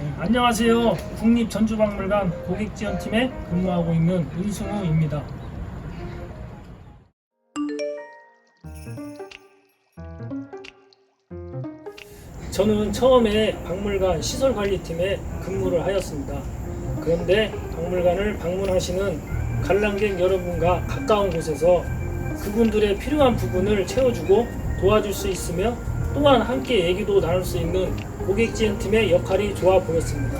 네, 안녕하세요. 국립전주박물관 고객지원팀에 근무하고 있는 은승우입니다. 저는 처음에 박물관 시설관리팀에 근무를 하였습니다. 그런데 박물관을 방문하시는 관람객 여러분과 가까운 곳에서 그분들의 필요한 부분을 채워주고 도와줄 수 있으며 또한 함께 얘기도 나눌 수 있는 고객 지원 팀의 역할이 좋아 보였습니다.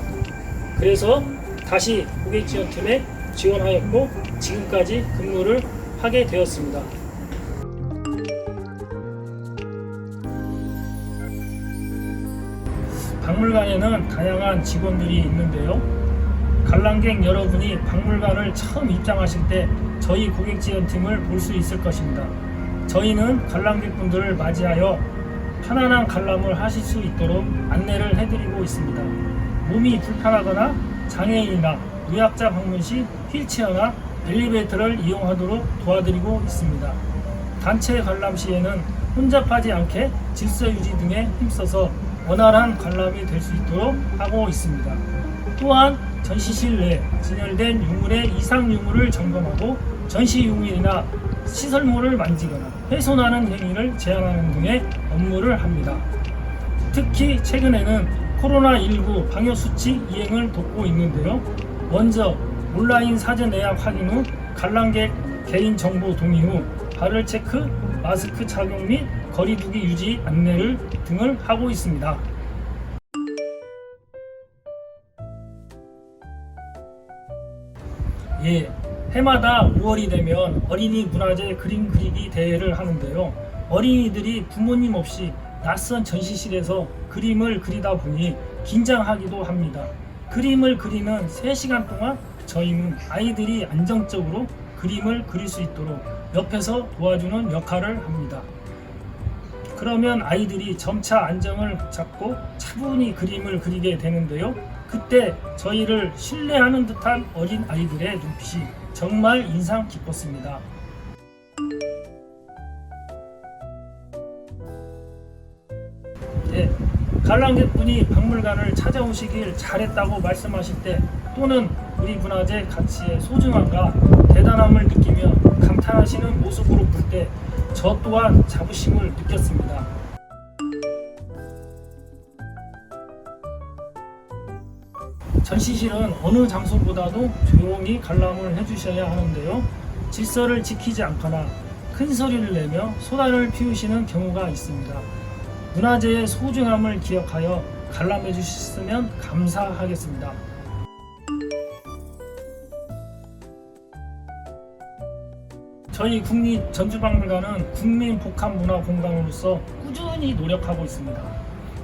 그래서 다시 고객 지원 팀에 지원하였고 지금까지 근무를 하게 되었습니다. 박물관에는 다양한 직원들이 있는데요. 관람객 여러분이 박물관을 처음 입장하실 때 저희 고객 지원팀을 볼 수 있을 것입니다. 저희는 관람객분들을 맞이하여 편안한 관람을 하실 수 있도록 안내를 해드리고 있습니다. 몸이 불편하거나 장애인이나 노약자 방문 시 휠체어나 엘리베이터를 이용하도록 도와드리고 있습니다. 단체 관람 시에는 혼잡하지 않게 질서 유지 등에 힘써서 원활한 관람이 될 수 있도록 하고 있습니다. 또한 전시실 내 진열된 유물의 이상 유물을 점검하고 전시 유물이나 시설물을 만지거나 훼손하는 행위를 제한하는 등의 업무를 합니다. 특히 최근에는 코로나19 방역 수칙 이행을 돕고 있는데요. 먼저 온라인 사전 예약 확인 후 관람객 개인 정보 동의 후 발열 체크, 마스크 착용 및 거리두기 유지 안내를 등을 하고 있습니다. 예, 해마다 5월이 되면 어린이 문화재 그림 그리기 대회를 하는데요. 어린이들이 부모님 없이 낯선 전시실에서 그림을 그리다 보니 긴장하기도 합니다. 그림을 그리는 3시간 동안 저희는 아이들이 안정적으로 그림을 그릴 수 있도록 옆에서 도와주는 역할을 합니다. 그러면 아이들이 점차 안정을 잡고 차분히 그림을 그리게 되는데요. 그때 저희를 신뢰하는 듯한 어린 아이들의 눈빛이 정말 인상 깊었습니다. 예, 관람객분이 박물관을 찾아오시길 잘했다고 말씀하실 때 또는 우리 문화재 가치의 소중함과 대단함을 느끼며 감탄하시는 모습으로 볼 때 저 또한 자부심을 느꼈습니다. 전시실은 어느 장소보다도 조용히 관람을 해주셔야 하는데요. 질서를 지키지 않거나 큰 소리를 내며 소란을 피우시는 경우가 있습니다. 문화재의 소중함을 기억하여 관람해 주셨으면 감사하겠습니다. 저희 국립전주박물관은 국민복합문화공간으로서 꾸준히 노력하고 있습니다.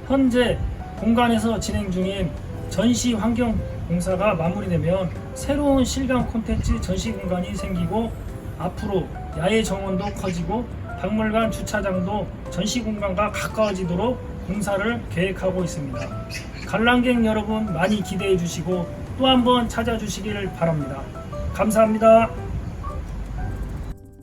현재 공간에서 진행 중인 전시 환경 공사가 마무리되면 새로운 실감 콘텐츠 전시 공간이 생기고 앞으로 야외 정원도 커지고 박물관 주차장도 전시 공간과 가까워지도록 공사를 계획하고 있습니다. 관람객 여러분 많이 기대해 주시고 또 한번 찾아주시길 바랍니다. 감사합니다.